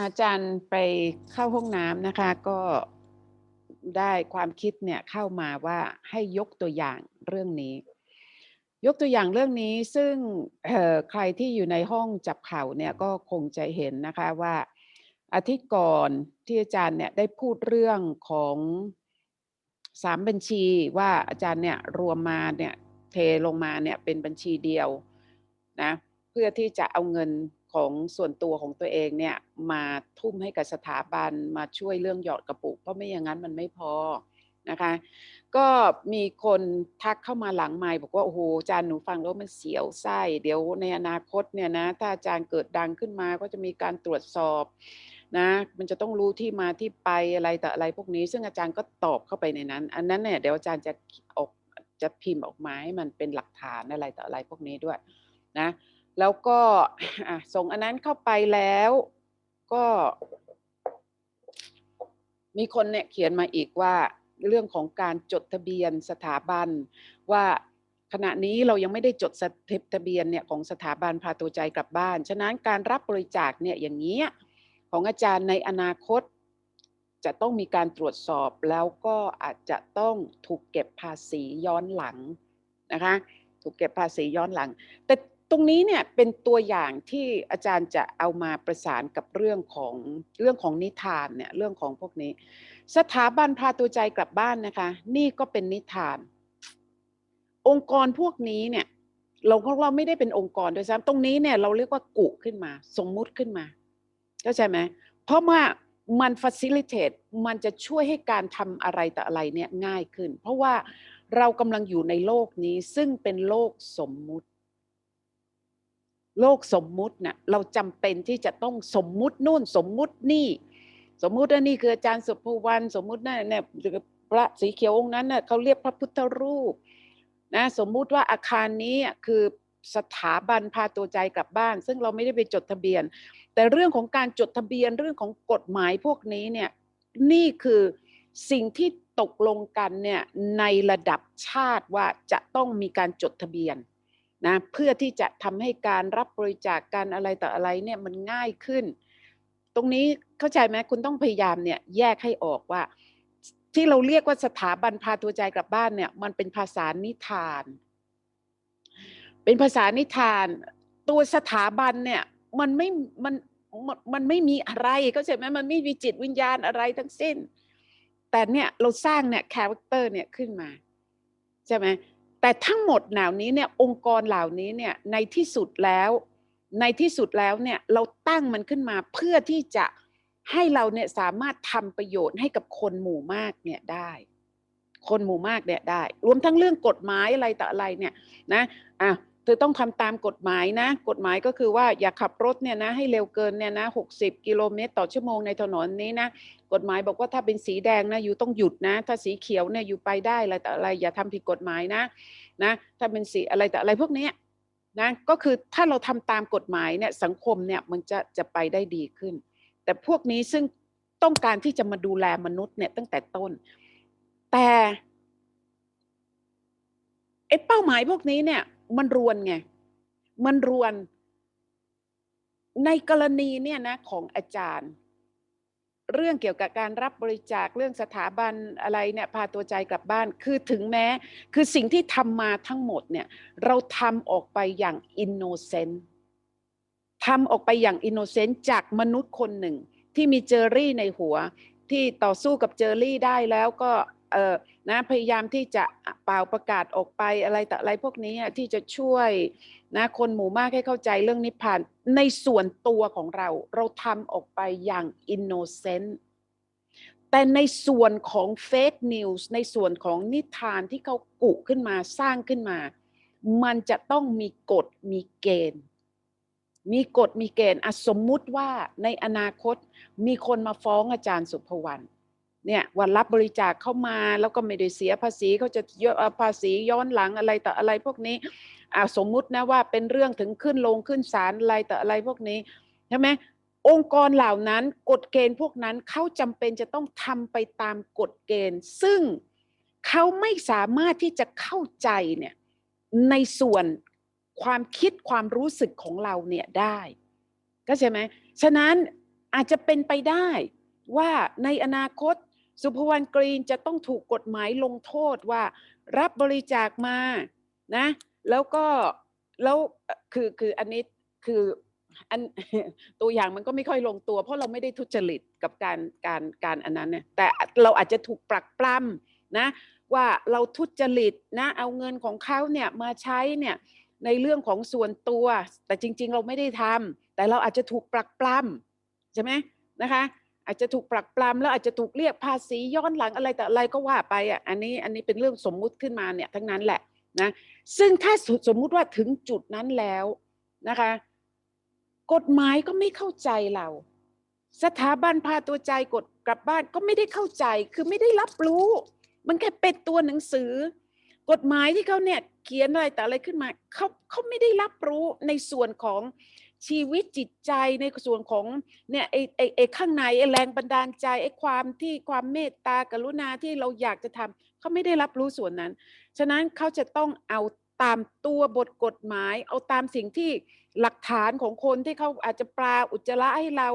อาจารย์ไปเข้าห้องน้ำนะคะ ก็ได้ความคิดเนี่ยเข้ามาว่าให้ยกตัวอย่างเรื่องนี้ ยกตัวอย่างเรื่องนี้ซึ่งเอ่อใครที่อยู่ในห้องจับเข่าเนี่ยก็คงจะเห็นนะคะว่าอาทิตย์ก่อนที่อาจารย์เนี่ยได้พูดเรื่องของสามบัญชีว่าอาจารย์เนี่ยรวมมาเนี่ยเทลงมาเนี่ยเป็นบัญชีเดียวนะเพื่อที่จะเอาเงิน ของส่วนตัวของตัวเองเนี่ยมาทุ่มให้กับสถาบันมาช่วยเรื่องหยอดกระปุก เพราะไม่อย่างนั้นมันไม่พอนะคะก็มีคนทักเข้ามาหลังไมค์บอกว่าโอ้โหอาจารย์หนูฟังแล้วมันเสียวไส้เดี๋ยวในอนาคตเนี่ยนะถ้าอาจารย์เกิดดังขึ้นมาก็จะมีการตรวจสอบนะมันจะต้องรู้ที่มาที่ไปอะไรแต่อะไรพวกนี้ ซึ่งอาจารย์ก็ตอบเข้าไปในนั้น อันนั้นเนี่ยเดี๋ยวอาจารย์จะออกจะพิมพ์ออกมาให้มันเป็นหลักฐานอะไรต่ออะไรพวกนี้ด้วยนะ แล้วก็ส่งอันนั้นเข้าไปแล้วก็มีคนเนี่ยเขียนมาอีกว่าเรื่องของการจดทะเบียนสถาบัน ว่าขณะนี้เรายังไม่ได้จดสถิทะเบียนเนี่ยของสถาบันพาตัวใจกลับบ้าน ฉะนั้นการรับบริจาคเนี่ยอย่างนี้ของอาจารย์ในอนาคต จะต้องมีการตรวจสอบแล้วก็อาจจะต้องถูกเก็บภาษีย้อนหลังนะคะ ถูกเก็บภาษีย้อนหลัง แต่ ตรงนี้เนี่ยเป็นตัวอย่างที่อาจารย์จะเอามาประสานกับเรื่องของเรื่องของนิทานเนี่ยเรื่องของพวกนี้ สถาบันพาตัวใจกลับบ้านนะคะ นี่ก็เป็นนิทาน องค์กรพวกนี้เนี่ย เราก็เราไม่ได้เป็นองค์กรด้วยซ้ำตรงนี้เนี่ยเราเรียกว่ากุขึ้นมา สมมุติขึ้นมาเข้าใจไหมเพราะว่ามัน facilitate มันจะช่วยให้การทำอะไรแต่อะไรเนี่ยง่ายขึ้น เพราะว่าเรากำลังอยู่ในโลกนี้ซึ่งเป็นโลกสมมุติ โลกสมมุติเนี่ยเราจำเป็นที่จะต้องสมมุตินู่นสมมุตินี่ สมมุติว่านี่คืออาจารย์สุภวรรณสมมุตินั่นเนี่ยพระสีเขียวองค์นั้นเน่ะเขาเรียกพระพุทธรูปนะสมมุติว่าอาคารนี้คือสถาบันพาตัวใจกลับบ้าน ซึ่งเราไม่ได้ไปจดทะเบียน แต่เรื่องของการจดทะเบียนเรื่องของกฎหมายพวกนี้เนี่ยนี่คือสิ่งที่ตกลงกันเนี่ยในระดับชาติว่าจะต้องมีการจดทะเบียน นะเพื่อที่จะทำให้การรับบริจาคการอะไรต่ออะไรเนี่ยมันง่ายขึ้น ตรงนี้เข้าใจไหมคุณต้องพยายามเนี่ยแยกให้ออกว่า ที่เราเรียกว่าสถาบันพาตัวใจกลับบ้านเนี่ยมันเป็นภาษานิทาน เป็นภาษานิทาน ตัวสถาบันเนี่ยมันไม่มันมันมันไม่มีอะไรเข้าใจไหมมันไม่มีจิตวิญญาณอะไรทั้งสิ้น แต่เนี่ยเราสร้างเนี่ยคาแรคเตอร์เนี่ยขึ้นมาใช่ไหม แต่ทั้งหมดเหล่านี้เนี่ยองค์กรเหล่านี้เนี่ยในที่สุดแล้วในที่สุดแล้วเนี่ยเราตั้งมันขึ้นมาเพื่อที่จะให้เราเนี่ยสามารถทำประโยชน์ให้กับคนหมู่มากเนี่ยได้ คนหมู่มากเนี่ยได้ รวมทั้งเรื่องกฎหมายอะไรต่ออะไรเนี่ยนะอะ อต้องทำตามกฎหมายนะ กฎหมายก็คือว่าอย่าขับรถเนี่ยนะให้เร็วเกินเนี่ยนะหกสิบกิโลเมตรต่อชั่วโมงในถนนนี้นะกฎหมายบอกว่าถ้าเป็นสีแดงนะอยู่ต้องหยุดนะ ถ้าสีเขียวเนี่ยอยู่ไปได้อะไรแต่อะไรอย่าทำผิดกฎหมายนะนะถ้าเป็นสีอะไรแต่อะไรพวกนี้นะก็คือถ้าเราทำตามกฎหมายเนี่ยสังคมเนี่ยมันจะจะไปได้ดีขึ้น แต่พวกนี้ซึ่งต้องการที่จะมาดูแลมนุษย์เนี่ยตั้งแต่ต้น แต่ไอ้เป้าหมายพวกนี้เนี่ย มันรวนไง มันรวน ในกรณีเนี่ยนะของอาจารย์ เรื่องเกี่ยวกับการรับบริจาคเรื่องสถาบันอะไรเนี่ยพาตัวใจกลับบ้าน คือถึงแม้ คือสิ่งที่ทำมาทั้งหมดเนี่ย เราทำออกไปอย่างอินโนเซนต์ทำออกไปอย่างอินโนเซนต์จากมนุษย์คนหนึ่ง ที่มีเจอรี่ในหัว ที่ต่อสู้กับเจอรี่ได้แล้วก็เออ นะพยายามที่จะเป่าประกาศออกไปอะไรแต่อะไรพวกนี้ที่จะช่วยนะคนหมู่มากให้เข้าใจเรื่องนิพพาน ในส่วนตัวของเรา เราทำออกไปอย่างอินโนเซนต์แต่ในส่วนของเฟกนิวส์ในส่วนของนิทานที่เขากุขึ้นมาสร้างขึ้นมา มันจะต้องมีกฎมีเกณฑ์ มีกฎมีเกณฑ์สมมุติว่าในอนาคตมีคนมาฟ้องอาจารย์สุภวรรณ เนี่ยวันรับบริจาคเข้ามาแล้วก็ไม่ได้เสียภาษีเขาจะเยอะภาษีย้อนหลังอะไรต่ออะไรพวกนี้อ่าสมมุตินะว่าเป็นเรื่องถึงขึ้นลงขึ้นศาลอะไรต่ออะไรพวกนี้ใช่ไหมองค์กรเหล่านั้นกฎเกณฑ์พวกนั้นเขาจำเป็นจะต้องทำไปตามกฎเกณฑ์ ซึ่งเขาไม่สามารถที่จะเข้าใจเนี่ยในส่วนความคิดความรู้สึกของเราเนี่ยได้ก็ใช่ไหมฉะนั้นอาจจะเป็นไปได้ว่าในอนาคต สุภวรรณกรีนจะต้องถูกกฎหมายลงโทษว่า รับบริจาคมานะแล้วก็แล้วคือคืออันนี้คืออันตัวอย่างมันก็ไม่ค่อยลงตัว เพราะเราไม่ได้ทุจริตกับการการการอันนั้นเนี่ยแต่เราอาจจะถูกปรักปล้ำนะว่าเราทุจริตนะเอาเงินของเขาเนี่ยมาใช้เนี่ยในเรื่องของส่วนตัว แต่จริง ๆ เราไม่ได้ทำแต่เราอาจจะถูกปรักปล้ำใช่ไหมนะคะ อาจจะถูกปรักปล้ำแล้วอาจจะถูกเรียกภาษีย้อนหลังอะไรแต่อะไรก็ว่าไปอะอันนี้อันนี้เป็นเรื่องสมมุติขึ้นมาเนี่ยทั้งนั้นแหละนะซึ่งถ้าสสมมุติว่าถึงจุดนั้นแล้วนะคะ กฎหมายก็ไม่เข้าใจเรา สถาบันพาตัวใจกดกลับบ้านก็ไม่ได้เข้าใจคือไม่ได้รับรู้ มันแค่เป็นตัวหนังสือ กฎหมายที่เขาเนี่ยเขียนอะไรแต่อะไรขึ้นมาเขาเขาไม่ได้รับรู้ในส่วนของ ชีวิตจิตใจในส่วนของเนี่ยไอ้ไอ้ไอข้างในไอ้แรงบันดาลใจไอ้ความที่ความเมตตากรุณาที่เราอยากจะทำเขาไม่ได้รับรู้ส่วนนั้น ฉะนั้นเขาจะต้องเอาตามตัวบทกฎหมาย เอาตามสิ่งที่หลักฐานของคนที่เขาอาจจะปลาอุจจาระให้เรา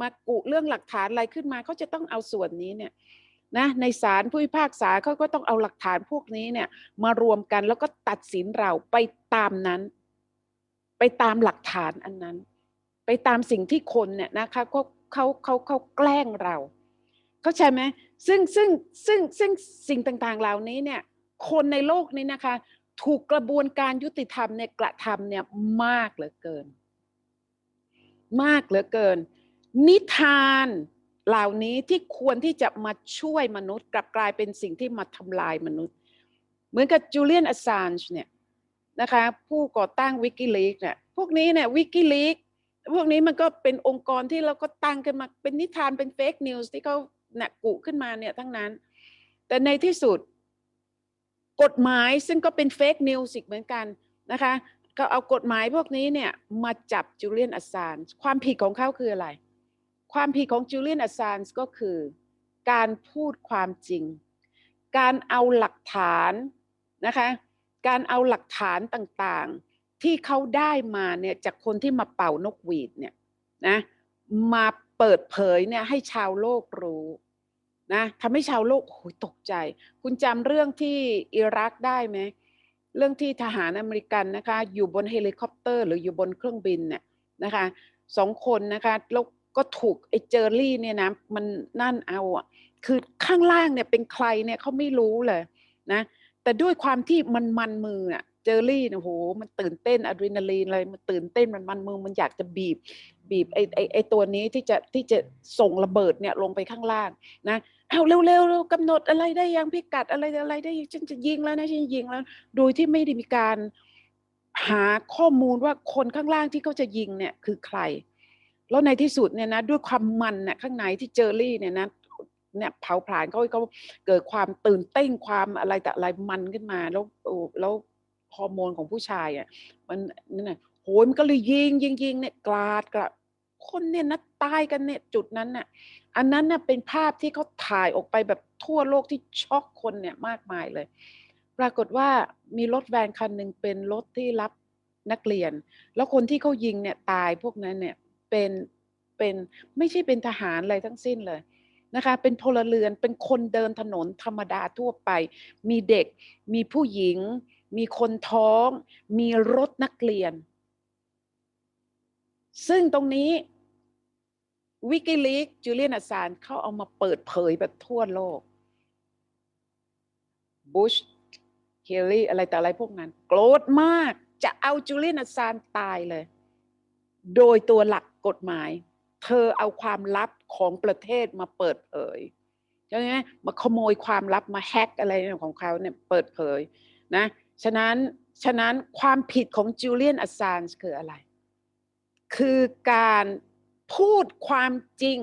มากุเรื่องหลักฐานอะไรขึ้นมาเขาจะต้องเอาส่วนนี้เนี่ยนะในศาลผู้พิพากษาเขาก็ต้องเอาหลักฐานพวกนี้เนี่ยมารวมกันแล้วก็ตัดสินเราไปตามนั้น ไปตามหลักฐานอันนั้น ไปตามสิ่งที่คนเนี่ยนะคะเขาเขาเขาเขาแกล้งเรา เข้าใจไหมซึ่งซึ่งซึ่งซึ่งสิ่งต่างๆเหล่านี้เนี่ย คนในโลกนี้นะคะ ถูกกระบวนการยุติธรรมเนี่ยกระทำเนี่ยมากเหลือเกิน มากเหลือเกิน นิทานเหล่านี้ที่ควรที่จะมาช่วยมนุษย์ กลับกลายเป็นสิ่งที่มาทำลายมนุษย์ เหมือนกับจูเลียนอซานจ์เนี่ย นะคะผู้ก่อตั้งวิกิลีกเนี่ยพวกนี้เนี่ยวิกิลีกพวกนี้มันก็เป็นองค์กรที่เราก็ตั้งขึ้นมาเป็นนิทานเป็นเฟกนิวส์ที่เขาเนี่ยกุขึ้นมาเนี่ยทั้งนั้น แต่ในที่สุด กฎหมายซึ่งก็เป็นเฟกนิวส์อีกเหมือนกันนะคะก็เอากฎหมายพวกนี้เนี่ยมาจับจูเลียนอ s ซานความผิดของเขาคืออะไร ความผิดของจูเลียนอ s ซานก็คือ การพูดความจริง การเอาหลักฐานนะคะ การเอาหลักฐานต่างๆ ที่เขาได้มาเนี่ยจากคนที่มาเป่านกหวีดเนี่ยนะมาเปิดเผยเนี่ยให้ชาวโลกรู้นะทำให้ชาวโลกโอ้ยตกใจ คุณจำเรื่องที่อิรักได้ไหมเรื่องที่ทหารอเมริกันนะคะอยู่บนเฮลิคอปเตอร์ หรืออยู่บนเครื่องบินเนี่ยนะคะสองคนนะคะแล้วก็ถูกไอ้เจอรี่เนี่ยนะมันนั่นเอาอะคือข้างล่างเนี่ยเป็นใครเนี่ยเขาไม่รู้เลยนะ แต่ด้วยความที่มันมันมืออะเจอรี่นี่ยโหมันตื่นเต้นอะดรีนาลีนอะไรมันตื่นเต้นมันมันมือมันอยากจะบีบ บีบไอไอไอตัวนี้ที่จะที่จะส่งระเบิดเนี่ยลงไปข้างล่างนะเอาเร็วๆเร็วกำหนดอะไรได้ยังพิกัดอะไรอะไรได้ยังฉันจะยิงแล้วนะฉันยิงแล้ว โดยที่ไม่ได้มีการหาข้อมูลว่าคนข้างล่างที่เขาจะยิงเนี่ยคือใคร แล้วในที่สุดเนี่ยนะด้วยความมันเนี่ยข้างในที่เจอรี่เนี่ยนะ เนี่ยเผาผลาญเขาเขาเกิดความตื่นเต้นความอะไรแต่อะไรมันขึ้นมา แล้วโอ้แล้วฮอร์โมนของผู้ชายอะมันนั่นน่ะโหยมันก็เลยยิงยิงยิงเนี่ยกราดกราดคนเนี่ยนะตายกันเนี่ยจุดนั้นน่ะอันนั้นน่ะเป็นภาพที่เขาถ่ายออกไปแบบทั่วโลกที่ช็อกคนเนี่ยมากมายเลย ปรากฏว่ามีรถแวนคันหนึ่งเป็นรถที่รับนักเรียน แล้วคนที่เขายิงเนี่ยตายพวกนั้นเนี่ยเป็นเป็นไม่ใช่เป็นทหารอะไรทั้งสิ้นเลย นะคะ เป็นพลเรือนเป็นคนเดินถนนธรรมดาทั่วไป มีเด็ก มีผู้หญิง มีคนท้อง มีรถนักเรียน ซึ่งตรงนี้วิกิลีกจูเลียนอ s ซานเขาเอามาเปิดเผยแบบทั่วโลกบุชเฮลี่อะไรแต่อะไรพวกนั้น โกรธมากจะเอาจูเลียนอ s ซานตายเลย โดยตัวหลักกฎหมาย เธอเอาความลับของประเทศมาเปิดเผยใช่ไหมมาขโมยความลับมาแฮกอะไรของเขาเนี่ยเปิดเผยนะฉะนั้นฉะนั้นความผิดของจูเลียนอ s ซานคืออะไร คือการพูดความจริง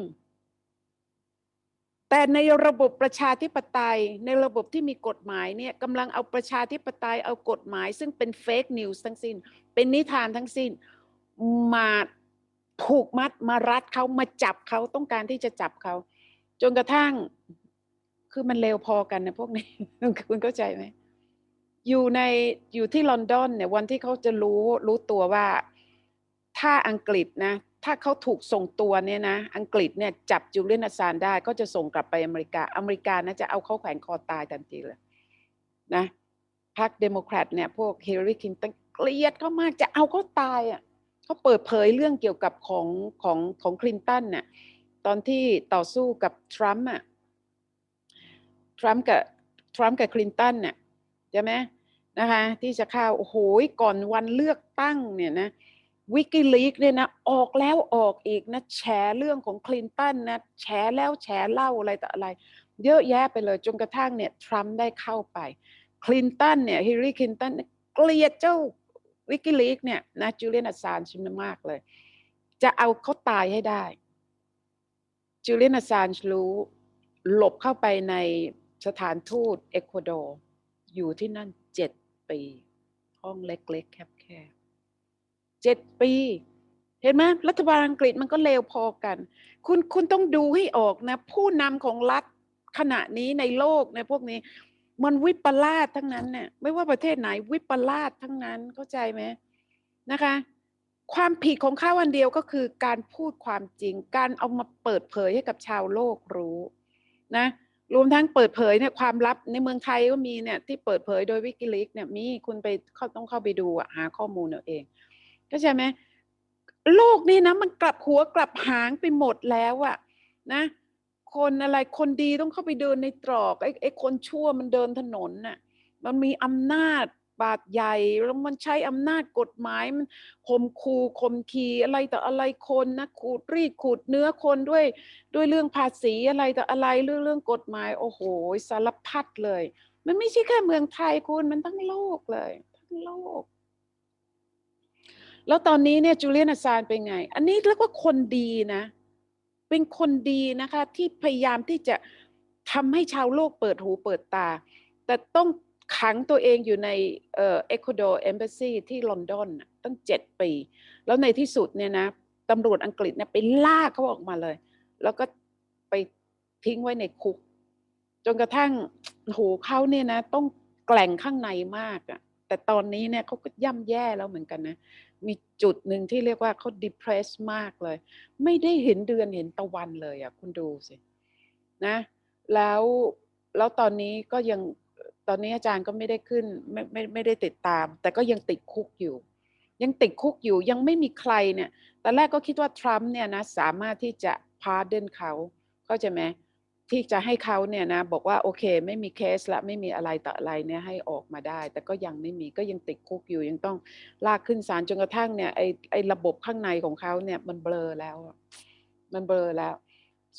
แต่ในระบบประชาธิปไตยในระบบที่มีกฎหมายเนี่ยกำลังเอาประชาธิปไตยเอากฎหมาย ซึ่งเป็นเฟกนิวส์ทั้งสิ้น เป็นนิทานทั้งสิ้นมา ผูกมัดมารัดเขามาจับเขาต้องการที่จะจับเขาจนกระทั่ง คือมันเร็วพอกันนะพวกนี้คุณเข้าใจไหมอยู่ในอยู่ที่ลอนดอนเนี่ยวันที่เขาจะรู้รู้ตัวว่าถ้าอังกฤษนะ ถ้าเขาถูกส่งตัวเนี่ยนะ อังกฤษเนี่ยจับจูเลียนอสซานได้ก็จะส่งกลับไปอเมริกา อเมริกานะจะเอาเขาแขวนคอตายทันทีเลยนะพรรคเดโมแครตเนี่ยพวกเฮลรีคลินตันเกลียดเขามากจะเอาเขาตายอะ เขาเปิดเผยเรื่องเกี่ยวกับของของของคลินตันเนี่ยตอนที่ต่อสู้กับทรัมป์อะทรัมป์กับทรัมป์กับคลินตันเนี่ยใช่ไหมนะคะที่จะเข้าโอ้โหก่อนวันเลือกตั้งเนี่ยนะวิกิลีกเนี่ยนะออกแล้วออกอีกนะแฉเรื่องของคลินตันนะแฉแล้วแฉเล่าอะไรต่ออะไร เยอะแยะไปเลยจนกระทั่งเนี่ยทรัมป์ได้เข้าไปคลินตันเนี่ยฮิลลารีคลินตันเกลียดเจ้า วิกิลีกเนี่ยนะจูเลียนอ s ซานชิมมากเลย จะเอาเขาตายให้ได้จูเลียนอ s ซานรู้หลบเข้าไปในสถานทูตเอกวาดอร์อยู่ที่นั่นเจ็ดปี ห้องเล็กๆ แคบๆเจ็ดปี เห็นไหมรัฐบาลอังกฤษมันก็เลวพอกัน คุณคุณต้องดูให้ออกนะ ผู้นำของรัฐขณะนี้ในโลกในพวกนี้ มันวิปลาสทั้งนั้นเนี่ยไม่ว่าประเทศไหนวิปลาสทั้งนั้นเข้าใจไหมนะคะ ความผิดของเขาอันเดียวก็คือการพูดความจริง การเอามาเปิดเผยให้กับชาวโลกรู้นะรวมทั้งเปิดเผยเนี่ยความลับในเมืองไทยก็มีเนี่ยที่เปิดเผยโดยวิกิลีกเนี่ยมีคุณไปเข้าต้องเข้าไปดูหาข้อมูลเอาเองเข้าใจไหมโลกนี้นะมันกลับหัวกลับหางไปหมดแล้วอะนะ คนอะไรคนดีต้องเข้าไปเดินในตรอกไอ้ไอ้คนชั่วมันเดินถนนน่ะมันมีอำนาจบาดใหญ่แล้วมันใช้อำนาจกฎหมายมันข่มขู่ข่มขีอะไรต่ออะไรคนนะขูดรีดขูดเนื้อคนด้วยด้วยเรื่องภาษีอะไรต่ออะไรเรื่องเรื่องกฎหมาย โอ้โหสารพัดเลย มันไม่ใช่แค่เมืองไทยคุณมันทั้งโลกเลย ทั้งโลก แล้วตอนนี้เนี่ยจูเลียนอาซานเป็นไง อันนี้เรียกว่าคนดีนะ เป็นคนดีนะคะ ที่พยายามที่จะทำให้ชาวโลกเปิดหูเปิดตา แต่ต้องขังตัวเองอยู่ในเอ่อเอกวาดเอมบ s ซีที่ลอนดอนตั้งเจ็ดปี แล้วในที่สุดเนี่ยนะตำรวจอังกฤษเนี่ยไปล่าเขาออกมาเลย แล้วก็ไปทิ้งไว้ในคุก จนกระทั่งโหเขาเนี่ยนะ ต้องแกล่งข้างในมากอะ แต่ตอนนี้เนี่ยเขาก็ย่ำแย่แล้วเหมือนกันนะ มีจุดหนึ่งที่เรียกว่าเขา depressed มากเลย ไม่ได้เห็นเดือนเห็นตะวันเลยอะคุณดูสินะ แล้วแล้วตอนนี้ก็ยังตอนนี้อาจารย์ก็ไม่ได้ขึ้นไม่ไม่ไม่ได้ติดตาม แต่ก็ยังติดคุกอยู่ ยังติดคุกอยู่ยังไม่มีใครเนี่ยตอนแรกก็คิดว่าทรัมป์เนี่ยนะสามารถที่จะพาเดนเขาเข้าใจไหม ที่จะให้เขาเนี่ยนะบอกว่าโอเค ไม่มีเคสละไม่มีอะไรต่ออะไรเนี่ยให้ออกมาได้ แต่ก็ยังไม่มีก็ยังติดคุกอยู่ยังต้องลากขึ้นศาลจนกระทั่งเนี่ยไอไอระบบข้างในของเขาเนี่ยมันเบลอแล้ว มันเบลอแล้ว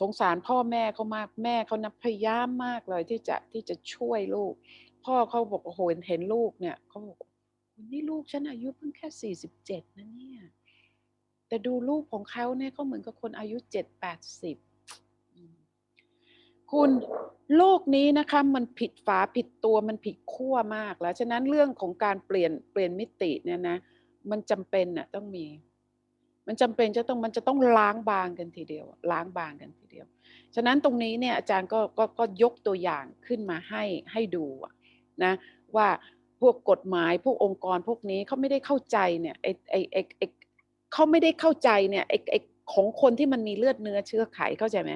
สงสารพ่อแม่เขามากแม่เขานะพยายามมากเลยที่จะที่จะช่วยลูก พ่อเขาบอกโอ้โหเห็นลูกเนี่ยเขาบอกนี่ลูกฉันอายุเพิ่งแค่สี่สิบเจ็ดนะเนี่ยแต่ดูลูกของเขาเนี่ยเขาเหมือนกับคนอายุเจ็ดแปดสิบ คุณโลกนี้นะคะมันผิดฝาผิดตัวมันผิดขั้วมากแล้วฉะนั้นเรื่องของการเปลี่ยนเปลี่ยนมิติเนี่ยนะมันจำเป็นน่ะต้องมี มันจำเป็นจะต้องมันจะต้องล้างบางกันทีเดียว ล้างบางกันทีเดียว ฉะนั้นตรงนี้เนี่ยอาจารย์ก็ก็ก็ยกตัวอย่างขึ้นมาให้ให้ดูนะว่าพวกกฎหมายพวกองค์กรพวกนี้เขาไม่ได้เข้าใจเนี่ยไอไอไอไอเขาไม่ได้เข้าใจเนี่ยไอไอของคนที่มันมีเลือดเนื้อเชื้อไขเข้าใจไหม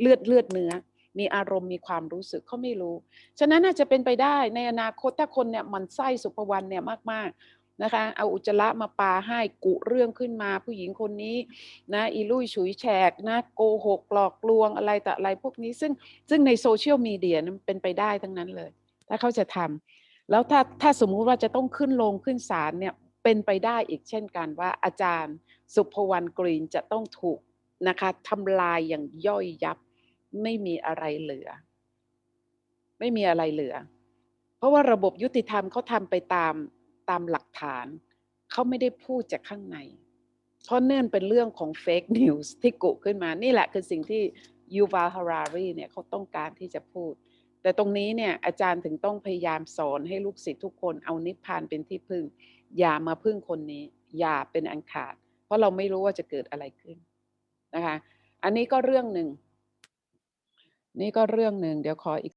เลือดเลือดเนื้อ มีอารมณ์มีความรู้สึกเขาไม่รู้ ฉะนั้นอาจจะเป็นไปได้ในอนาคตถ้าคนเนี่ยมันไส้สุภวรรณเนี่ยมาก ๆนะคะ เอาอุจจาระมาปาให้กุเรื่องขึ้นมา ผู้หญิงคนนี้นะอีลุยฉุยแฉกนะโกหกหลอกลวงอะไรแต่อะไรพวกนี้ซึ่งซึ่งในโซเชียลมีเดียนั้นเป็นไปได้ทั้งนั้นเลย ถ้าเขาจะทำแล้วถ้าถ้าสมมุติว่าจะต้องขึ้นลงขึ้นศาลเนี่ยเป็นไปได้อีกเช่นกันว่าอาจารย์ สุภวรรณกรีนจะต้องถูกนะคะทำลายอย่างย่อยยับ ไม่มีอะไรเหลือ ไม่มีอะไรเหลือ เพราะว่าระบบยุติธรรมเขาทำไปตามตามหลักฐาน เขาไม่ได้พูดจากข้างใน เพราะเนื่องเป็นเรื่องของเฟกนิวส์ที่กุขึ้นมา นี่แหละคือสิ่งที่ยูวาฮารารีเนี่ยเขาต้องการที่จะพูด แต่ตรงนี้เนี่ยอาจารย์ถึงต้องพยายามสอนให้ลูกศิษย์ทุกคนเอานิพพานเป็นที่พึ่ง อย่ามาพึ่งคนนี้ อย่าเป็นอันขาด เพราะเราไม่รู้ว่าจะเกิดอะไรขึ้นนะคะ อันนี้ก็เรื่องหนึ่ง นี่ก็เรื่องหนึ่งเดี๋ยวขออีก